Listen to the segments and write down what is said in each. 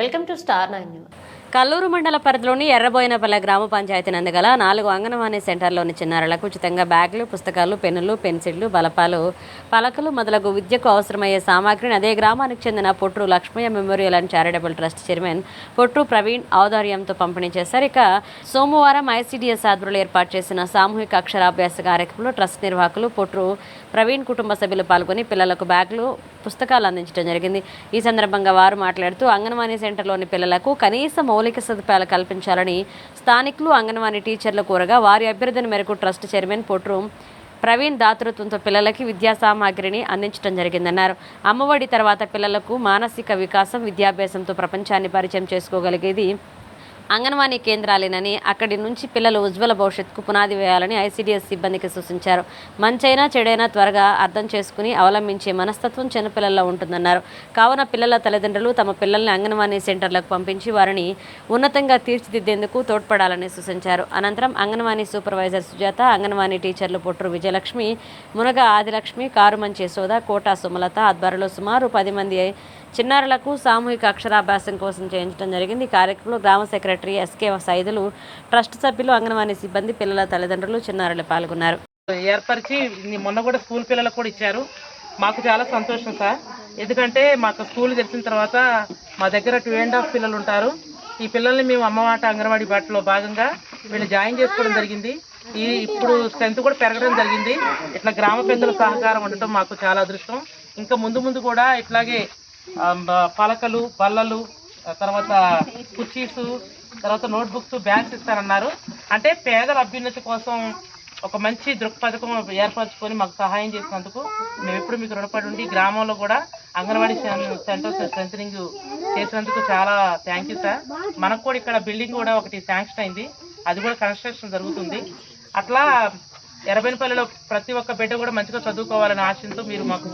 Welcome to star nine news. Kalluru మండల పరిధిలోని ఎర్రబోయినపల్లె గ్రామ పంచాయతీ నందుగల నాలుగు అంగన్వాడీ సెంటర్లోని చిన్నారులకు ఉచితంగా బ్యాగులు పుస్తకాలు పెన్నులు పెన్సిళ్ళు బలపాలు పలకలు మొదలగు విద్యకు అవసరమయ్యే సామాగ్రిని అదే గ్రామానికి చెందిన Potru Lakshmaiah memorial and charitable trust chairman Potru Praveen ఔదార్యంతో పంపిణీ చేశారు. ఇక సోమవారం ఐసీడీఎస్ ఆధ్వర్యంలో ఏర్పాటు చేసిన సామూహిక అక్షరాభ్యాస కార్యక్రమంలో ట్రస్ట్ నిర్వాహకులు పొట్రు ప్రవీణ్ కుటుంబ సభ్యులు పాల్గొని పిల్లలకు బ్యాగులు పుస్తకాలు అందించడం జరిగింది. ఈ సందర్భంగా వారు మాట్లాడుతూ అంగన్వాడీ సెంటర్లోని పిల్లలకు కనీస మౌలిక సదుపాయాలు కల్పించాలని స్థానికులు అంగన్వాడీ టీచర్లు కోరగా వారి అభ్యర్థన మేరకు ట్రస్ట్ చైర్మన్ పొట్రు ప్రవీణ్ దాతృత్వంతో పిల్లలకి విద్యా సామాగ్రిని అందించడం జరిగిందన్నారు. అమ్మఒడి తర్వాత పిల్లలకు మానసిక వికాసం విద్యాభ్యాసంతో ప్రపంచాన్ని పరిచయం చేసుకోగలిగేది అంగన్వాడీ కేంద్రాలేనని అక్కడి నుంచి పిల్లలు ఉజ్వల భవిష్యత్తుకు పునాది వేయాలని ఐసీడీఎస్ సిబ్బందికి సూచించారు. మంచైనా చెడైనా త్వరగా అర్థం చేసుకుని అవలంబించే మనస్తత్వం చిన్నపిల్లల్లో ఉంటుందన్నారు. కావున పిల్లల తల్లిదండ్రులు తమ పిల్లల్ని అంగన్వాడీ సెంటర్లకు పంపించి వారిని ఉన్నతంగా తీర్చిదిద్దేందుకు తోడ్పడాలని సూచించారు. అనంతరం అంగన్వాడీ సూపర్వైజర్ సుజాత అంగన్వాడీ టీచర్లు పొట్రు విజయలక్ష్మి మునగ ఆదిలక్ష్మి కారుమంచి యశోద కోటా సుమలత ఆధ్వర్యంలో సుమారు పది మంది చిన్నారులకు సామూహిక అక్షరాభ్యాసం కోసం చేయించడం జరిగింది. ఈ కార్యక్రమంలో గ్రామ సెక్రటరీ ఎస్కే సైదులు ట్రస్ట్ సభ్యులు అంగన్వాడీ సిబ్బంది పిల్లల తల్లిదండ్రులు చిన్నారులు పాల్గొన్నారు. ఏర్పరిచి మొన్న కూడా స్కూల్ పిల్లలకు కూడా ఇచ్చారు. మాకు చాలా సంతోషం సార్. ఎందుకంటే మాకు స్కూల్ తెలిసిన తర్వాత మా దగ్గర టూ అండ్ హాఫ్ పిల్లలు ఉంటారు. ఈ పిల్లల్ని మేము అమ్మమాట అంగన్వాడీ బాటలో భాగంగా వీళ్ళు జాయిన్ చేసుకోవడం జరిగింది. ఈ ఇప్పుడు స్ట్రెంత్ కూడా పెరగడం జరిగింది. ఇట్లా గ్రామ పెద్దల సహకారం ఉండటం మాకు చాలా అదృష్టం. ఇంకా ముందు ముందు కూడా ఇట్లాగే పలకలు బల్లలు తర్వాత కుర్చీస్ తర్వాత నోట్బుక్స్ బ్యాగ్స్ ఇస్తారన్నారు అంటే పేదల అభ్యున్నతి కోసం ఒక మంచి దృక్పథకం ఏర్పరచుకొని మాకు సహాయం చేసినందుకు మేము ఎప్పుడు మీకు రుణపడి ఉండి గ్రామంలో కూడా అంగన్వాడీ సెంటర్స్ స్ట్రెంథనింగ్ చేసినందుకు చాలా థ్యాంక్ యూ సార్ మనకు కూడా ఇక్కడ బిల్డింగ్ కూడా ఒకటి శాంక్షన్ అయింది. అది కూడా కన్స్ట్రక్షన్ జరుగుతుంది. అట్లా ఎర్రబెనపల్లిలో ప్రతి ఒక్క బిడ్డ కూడా మంచిగా చదువుకోవాలనే ఆశంతో మీరు మాకు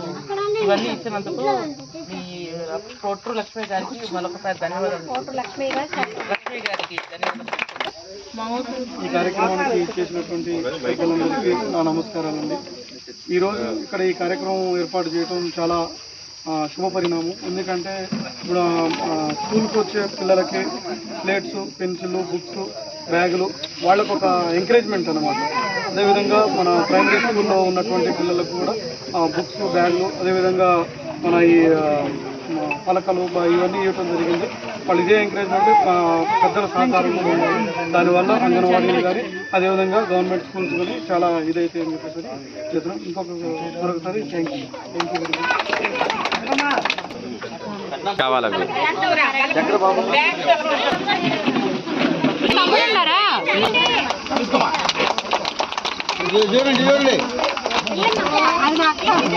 ఇవన్నీ ఇచ్చినందుకు మీ పొట్టు లక్ష్మి గారికి మరొకసారి ధన్యవాదాలు లక్ష్మి గారికి ధన్యవాదాలు ఈ కార్యక్రమానికి చేసినటువంటి పెద్దలందరికీ నా నమస్కారాలండి. ఈరోజు ఇక్కడ ఈ కార్యక్రమం ఏర్పాటు చేయడం చాలా ఆ, శుభ పరిణామం ఎందుకంటే ఇప్పుడు స్కూల్కి వచ్చే పిల్లలకి ప్లేట్స్ పెన్సిళ్ళు బుక్స్ బ్యాగులు వాళ్ళకు ఒక ఎంకరేజ్మెంట్ అనమాట అదేవిధంగా మన ప్రైమరీ స్కూల్లో ఉన్నటువంటి పిల్లలకు కూడా బుక్స్ బ్యాగులు అదేవిధంగా మన ఈ పలకలు ఇవన్నీ ఇవ్వడం జరిగింది. వాళ్ళు ఇదే ఎంకరేజ్మెంట్ పెద్దల సహకారంలో ఉన్నారు దానివల్ల అంగన్వాడీలు కానీ అదేవిధంగా గవర్నమెంట్ స్కూల్స్ కానీ చాలా ఇదైతే అని చెప్పేసి చేస్తున్నాం ఇంకొక మరొకసారి thank you thank you very much చూడండి చూడండి.